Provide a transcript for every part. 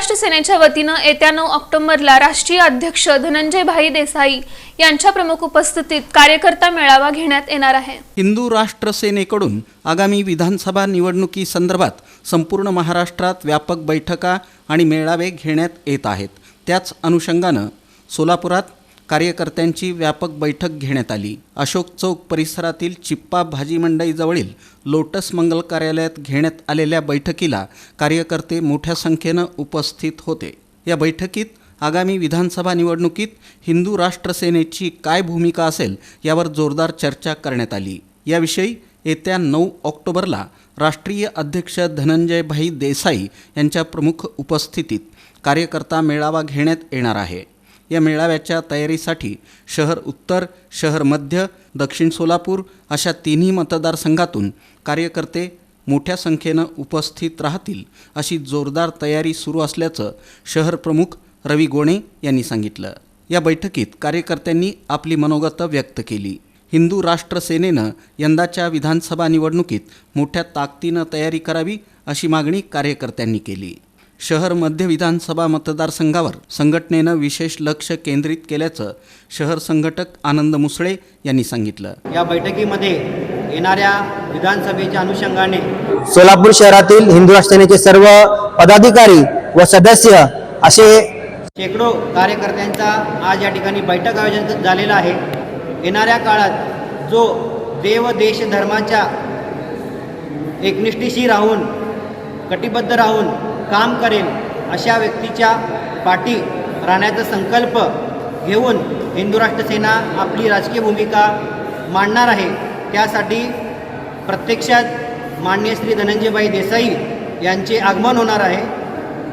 महाराष्ट्र सेनेच्या वतीनं येत्या नऊ ऑक्टोबरला राष्ट्रीय अध्यक्ष धनंजय भाई देसाई यांच्या प्रमुख उपस्थितीत कार्यकर्ता मेळावा घेण्यात येणार आहे. हिंदू राष्ट्र सेनेकडून आगामी विधानसभा निवडणुकीसंदर्भात संपूर्ण महाराष्ट्रात व्यापक बैठका आणि मेळावे घेण्यात येत आहेत. त्याच अनुषंगानं सोलापुरात कार्यकर्त्यांची व्यापक बैठक घेण्यात आली. अशोक चौक परिसरातील चिप्पा भाजी मंडईजवळील लोटस मंगल कार्यालयात घेण्यात आलेल्या बैठकीला कार्यकर्ते मोठ्या संख्येनं उपस्थित होते. या बैठकीत आगामी विधानसभा निवडणुकीत हिंदू राष्ट्र सेनेची काय भूमिका असेल यावर जोरदार चर्चा करण्यात आली. याविषयी येत्या नऊ ऑक्टोबरला राष्ट्रीय अध्यक्ष धनंजय भाई देसाई यांच्या प्रमुख उपस्थितीत कार्यकर्ता मेळावा घेण्यात येणार आहे. या मेळाव्याच्या तयारीसाठी शहर उत्तर शहर मध्य दक्षिण सोलापूर अशा तिन्ही मतदारसंघातून कार्यकर्ते मोठ्या संख्येनं उपस्थित राहतील अशी जोरदार तयारी सुरू असल्याचं शहर प्रमुख रवी गोणे यांनी सांगितलं. या बैठकीत कार्यकर्त्यांनी आपली मनोगतं व्यक्त केली. हिंदू राष्ट्र सेनेनं यंदाच्या विधानसभा निवडणुकीत मोठ्या ताकदीनं तयारी करावी अशी मागणी कार्यकर्त्यांनी केली. शहर मध्य विधानसभा मतदारसंघावर संघटनेनं विशेष लक्ष केंद्रित केल्याचं शहर संघटक आनंद मुसळे यांनी सांगितलं. या बैठकीमध्ये येणाऱ्या विधानसभेच्या अनुषंगाने सोलापूर शहरातील हिंदू राष्ट्र सेनेचे सर्व पदाधिकारी व सदस्य असे शेकडो कार्यकर्त्यांचा आज या ठिकाणी बैठक आयोजन झालेलं आहे. येणाऱ्या काळात जो देव देश धर्माच्या एकनिष्ठीशी राहून कटिबद्ध राहून काम करेल अशा व्यक्तीच्या पाठी राहण्याचा संकल्प घेऊन हिंदू राष्ट्र सेना आपली राजकीय भूमिका मांडणार आहे. त्यासाठी प्रत्यक्षात माननीय श्री धनंजयभाई देसाई यांचे आगमन होणार आहे.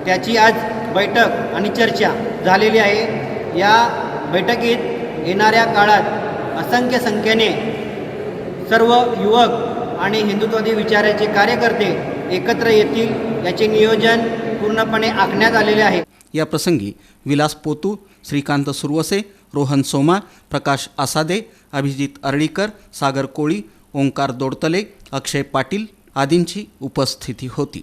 त्याची आज बैठक आणि चर्चा झालेली आहे. या बैठकीत येणाऱ्या काळात असंख्य संख्येने सर्व युवक आणि हिंदुत्ववादी विचाराचे कार्यकर्ते एकत्र येतील याचे नियोजन पूर्णपणे आखण्यात आलेले आहे. या प्रसंगी विलास पोतू श्रीकांत सुरवसे रोहन सोमा प्रकाश आसादे अभिजित अर्डीकर सागर कोळी ओंकार दोडतले अक्षय पाटील आदींची उपस्थिती होती.